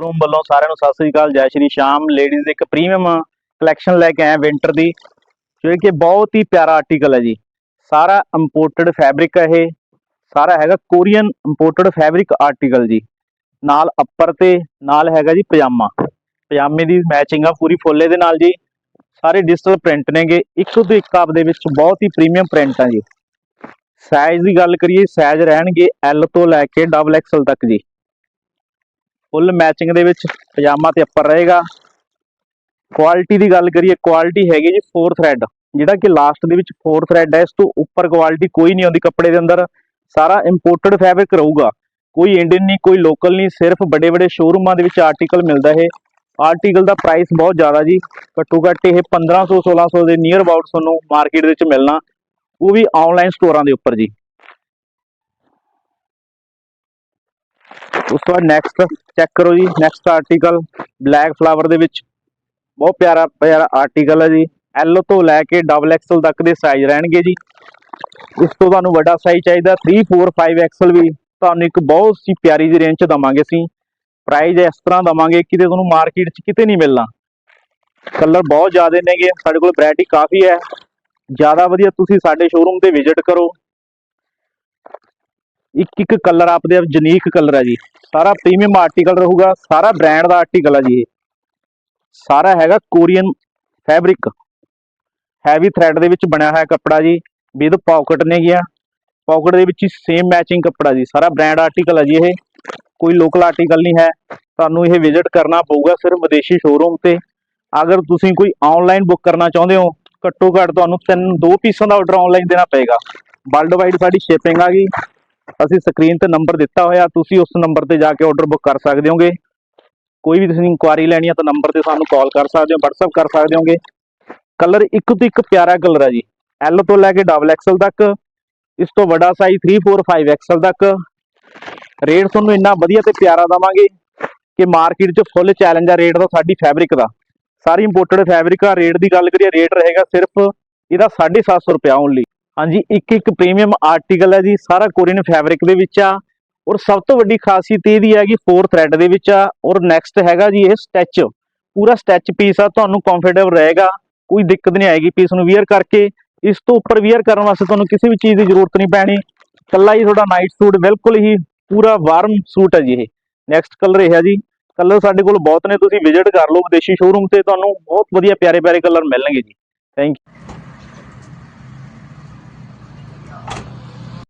Room ਵੱਲੋਂ ਸਾਰਿਆਂ ਨੂੰ ਸਤਿ ਸ੍ਰੀ ਅਕਾਲ, ਜੈ ਸ਼੍ਰੀ ਸ਼ਾਮ। ਲੇਡੀਜ਼ ਇੱਕ ਪ੍ਰੀਮੀਅਮ ਕਲੈਕਸ਼ਨ ਲੈ ਕੇ ਆਏ ਵਿੰਟਰ ਦੀ, ਜੋ ਕਿ ਬਹੁਤ ਹੀ ਪਿਆਰਾ ਆਰਟੀਕਲ ਹੈ ਜੀ। ਸਾਰਾ ਇੰਪੋਰਟਡ ਫੈਬਰਿਕ ਹੈ ਇਹ। ਸਾਰਾ ਹੈਗਾ ਕੋਰੀਅਨ ਇੰਪੋਰਟਡ ਫੈਬਰਿਕ ਆਰਟੀਕਲ ਜੀ। ਨਾਲ ਅੱਪਰ ਤੇ ਨਾਲ ਹੈਗਾ ਜੀ ਪਜਾਮਾ। ਪਜਾਮੇ ਦੀ ਮੈਚਿੰਗ ਆ ਪੂਰੀ ਫੁੱਲੇ ਦੇ ਨਾਲ ਜੀ। ਸਾਰੇ ਡਿਜੀਟਲ ਪ੍ਰਿੰਟ ਨੇਗੇ। ਇੱਕ ਤੋਂ ਇੱਕ ਆਪ ਦੇ ਵਿੱਚ ਬਹੁਤ ਹੀ ਪ੍ਰੀਮੀਅਮ ਪ੍ਰਿੰਟ ਆ ਜੀ। ਸਾਈਜ਼ ਦੀ ਗੱਲ ਕਰੀਏ ਸਾਈਜ਼ ਰਹਿਣਗੇ ਐਲ ਤੋਂ ਲੈ ਕੇ ਡਬਲ ਐਕਸਲ ਤੱਕ ਜੀ। ਫੁੱਲ ਮੈਚਿੰਗ ਦੇ ਵਿੱਚ ਪਜਾਮਾ ਤੇ ਅੱਪਰ ਰਹੇਗਾ। ਕੁਆਲਿਟੀ ਦੀ ਗੱਲ ਕਰੀਏ ਕੁਆਲਿਟੀ ਹੈਗੀ ਜੀ 4 ਥ੍ਰੈਡ ਜਿਹੜਾ ਕਿ ਲਾਸਟ ਦੇ ਵਿੱਚ 4 ਥ੍ਰੈਡ ਹੈ, ਇਸ ਤੋਂ ਉੱਪਰ ਕੁਆਲਿਟੀ ਕੋਈ ਨਹੀਂ ਆਉਂਦੀ ਕੱਪੜੇ ਦੇ ਅੰਦਰ। ਸਾਰਾ ਇੰਪੋਰਟਡ ਫੈਬਰਿਕ ਰਹੂਗਾ। ਕੋਈ ਇੰਡੀਅਨ ਨਹੀਂ, ਕੋਈ ਲੋਕਲ ਨਹੀਂ, ਸਿਰਫ ਵੱਡੇ ਵੱਡੇ ਸ਼ੋਰੂਮਾਂ ਦੇ ਵਿੱਚ ਆਰਟੀਕਲ ਮਿਲਦਾ ਹੈ ਆਰਟੀਕਲ ਦਾ ਪ੍ਰਾਈਸ ਬਹੁਤ ਜ਼ਿਆਦਾ ਜੀ। ਘੱਟੋ ਘੱਟ ਇਹ 1500 1600 ਦੇ ਨੀਅਰ ਅਬਾਊਟ ਤੁਹਾਨੂੰ ਮਾਰਕੀਟ ਦੇ ਵਿੱਚ ਮਿਲਣਾ। ਉਹ ਵੀ ਆਨਲਾਈਨ ਸਟੋਰਾਂ ਦੇ ਉੱਪਰ ਜੀ। ਉਸ ਤੋਂ ਬਾਅਦ ਨੈਕਸਟ ਚੈੱਕ ਕਰੋ ਜੀ ਨੈਕਸਟ ਆਰਟੀਕਲ ਬਲੈਕ ਫਲਾਵਰ ਦੇ ਵਿੱਚ। ਬਹੁਤ ਪਿਆਰਾ ਪਿਆਰਾ ਆਰਟੀਕਲ ਹੈ ਜੀ। ਐਲ ਤੋਂ ਲੈ ਕੇ ਡਬਲ ਐਕਸਲ ਤੱਕ ਦੇ ਸਾਈਜ਼ ਰਹਿਣਗੇ ਜੀ। ਇਸ ਤੋਂ ਤੁਹਾਨੂੰ ਵੱਡਾ ਸਾਈਜ਼ ਚਾਹੀਦਾ 3 4 5 ਐਕਸਲ ਵੀ। ਤੁਹਾਨੂੰ ਇੱਕ ਬਹੁਤ ਸੀ ਪਿਆਰੀ ਜਿਹੀ ਰੇਂਜ ਚ ਦਵਾਂਗੇ ਅਸੀਂ। ਪ੍ਰਾਈਸ ਇਸ ਤਰ੍ਹਾਂ ਦਵਾਂਗੇ ਕਿਤੇ ਤੁਹਾਨੂੰ ਮਾਰਕੀਟ 'ਚ ਕਿਤੇ ਨਹੀਂ ਮਿਲਣਾ। ਕਲਰ ਬਹੁਤ ਜ਼ਿਆਦੇ ਨੇਗੇ। ਸਾਡੇ ਕੋਲ ਵੈਰਾਈਟੀ ਕਾਫੀ ਹੈ। ਜ਼ਿਆਦਾ ਵਧੀਆ ਤੁਸੀਂ ਸਾਡੇ ਸ਼ੋਰੂਮ ਤੇ ਵਿਜ਼ਿਟ ਕਰੋ। ਇੱਕ ਇੱਕ ਕਲਰ ਆਪਦੇ ਆਪ ਯੂਨੀਕ ਕਲਰ ਹੈ ਜੀ। ਸਾਰਾ ਪ੍ਰੀਮੀਅਮ ਆਰਟੀਕਲ ਰਹੂਗਾ, ਸਾਰਾ ਬ੍ਰਾਂਡ ਦਾ ਆਰਟੀਕਲ ਹੈ ਜੀ ਇਹ। ਸਾਰਾ ਹੈਗਾ ਕੋਰੀਅਨ ਫੈਬਰਿਕ ਹੈਵੀ ਥ੍ਰੈਡ ਦੇ ਵਿੱਚ ਬਣਿਆ ਹੋਇਆ ਕੱਪੜਾ ਜੀ ਵਿਦ ਪਾਕਟ ਨੇ ਗਿਆ। ਪਾਕਟ ਦੇ ਵਿੱਚ ਹੀ ਸੇਮ ਮੈਚਿੰਗ ਕੱਪੜਾ ਜੀ, ਸਾਰਾ ਬ੍ਰਾਂਡ ਆਰਟੀਕਲ ਹੈ ਜੀ ਇਹ। ਕੋਈ ਲੋਕਲ ਆਰਟੀਕਲ ਨਹੀਂ ਹੈ। ਤੁਹਾਨੂੰ ਇਹ ਵਿਜ਼ਿਟ ਕਰਨਾ ਪਊਗਾ ਸਿਰਫ ਵਿਦੇਸ਼ੀ ਸ਼ੋਰੂਮ ਤੇ। ਅਗਰ ਤੁਸੀਂ ਕੋਈ ਆਨਲਾਈਨ ਬੁੱਕ ਕਰਨਾ ਚਾਹੁੰਦੇ ਹੋ, ਘੱਟੋ ਘੱਟ ਤੁਹਾਨੂੰ ਤਿੰਨ, ਦੋ ਪੀਸਾਂ ਦਾ ਆਰਡਰ ਆਨਲਾਈਨ ਦੇਣਾ ਪਏਗਾ। ਵਰਲਡ ਵਾਈਡ ਸਾਡੀ ਸ਼ਿਪਿੰਗ ਆ ਗਈ। ਅਸੀਂ ਸਕਰੀਨ ਤੇ ਨੰਬਰ ਦਿੱਤਾ ਹੋਇਆ, ਤੁਸੀਂ ਉਸ ਨੰਬਰ ਤੇ ਜਾ ਕੇ ਆਰਡਰ ਬੁੱਕ ਕਰ ਸਕਦੇ ਹੋਗੇ। ਕੋਈ ਵੀ ਤੁਸੀਂ ਇਨਕੁਆਰੀ ਲੈਣੀ ਹੈ ਤਾਂ ਨੰਬਰ ਤੇ ਸਾਨੂੰ ਕਾਲ ਕਰ ਸਕਦੇ ਹੋ, WhatsApp ਕਰ ਸਕਦੇ ਹੋਗੇ। ਕਲਰ ਇੱਕ ਤੋਂ ਇੱਕ ਪਿਆਰਾ ਕਲਰ ਹੈ ਜੀ। ਐਲ ਤੋਂ ਲੈ ਕੇ ਡਬਲ ਐਕਸਲ ਤੱਕ, ਇਸ ਤੋਂ ਵੱਡਾ ਸਾਈਜ਼ 3 4 5 ਐਕਸਲ ਤੱਕ। ਰੇਟ ਤੁਹਾਨੂੰ ਇੰਨਾ ਵਧੀਆ ਤੇ ਪਿਆਰਾ ਦਵਾਂਗੇ ਕਿ ਮਾਰਕੀਟ 'ਚ ਫੁੱਲ ਚੈਲੰਜ ਆ ਰੇਟ ਦਾ ਸਾਡੀ ਫੈਬਰਿਕ ਦਾ। ਸਾਰੀ ਇੰਪੋਰਟਡ ਫੈਬਰਿਕ ਆ ਰੇਟ ਦੀ ਗੱਲ ਕਰੀਏ ਰੇਟ ਰਹੇਗਾ ਸਿਰਫ ਇਹਦਾ 750 ਰੁਪਿਆ ਓਨਲੀ ਹਾਂਜੀ ਇੱਕ ਇੱਕ ਪ੍ਰੀਮੀਅਮ ਆਰਟੀਕਲ ਹੈ ਜੀ, ਸਾਰਾ ਕੋਰੀਅਨ ਫੈਬਰਿਕ ਦੇ ਵਿੱਚ ਆ। ਔਰ ਸਭ ਤੋਂ ਵੱਡੀ ਖਾਸੀਅਤ ਇਹਦੀ ਹੈ ਕਿ 4 ਥ੍ਰੈਡ ਦੇ ਵਿੱਚ ਆ। ਔਰ ਨੈਕਸਟ ਹੈਗਾ ਜੀ ਇਹ ਸਟੈਚ ਪੂਰਾ ਸਟੈਚ ਪੀਸ ਆ, ਤੁਹਾਨੂੰ ਕੰਫਰਟੇਬਲ ਰਹੇਗਾ। ਕੋਈ ਦਿੱਕਤ ਨਹੀਂ ਆਏਗੀ ਪੀਸ ਨੂੰ ਵੀਅਰ ਕਰਕੇ। ਇਸ ਤੋਂ ਉੱਪਰ ਵੀਅਰ ਕਰਨ ਵਾਸਤੇ ਤੁਹਾਨੂੰ ਕਿਸੇ ਵੀ ਚੀਜ਼ ਦੀ ਜ਼ਰੂਰਤ ਨਹੀਂ ਪੈਣੀ। ਕੱਲਾ ਹੀ ਤੁਹਾਡਾ ਨਾਈਟ ਸੂਟ ਬਿਲਕੁਲ ਹੀ ਪੂਰਾ ਵਾਰਮ ਸੂਟ ਹੈ ਜੀ ਇਹ। ਨੈਕਸਟ ਕਲਰ ਇਹ ਹੈ ਜੀ। ਕਲਰ ਸਾਡੇ ਕੋਲ ਬਹੁਤ ਨੇ, ਤੁਸੀਂ ਵਿਜ਼ਿਟ ਕਰ ਲਓ ਵਿਦੇਸ਼ੀ ਸ਼ੋਰੂਮ ਤੇ, ਤੁਹਾਨੂੰ ਬਹੁਤ ਵਧੀਆ ਪਿਆਰੇ ਪਿਆਰੇ ਕਲਰ ਮਿਲਣਗੇ ਜੀ। Thank you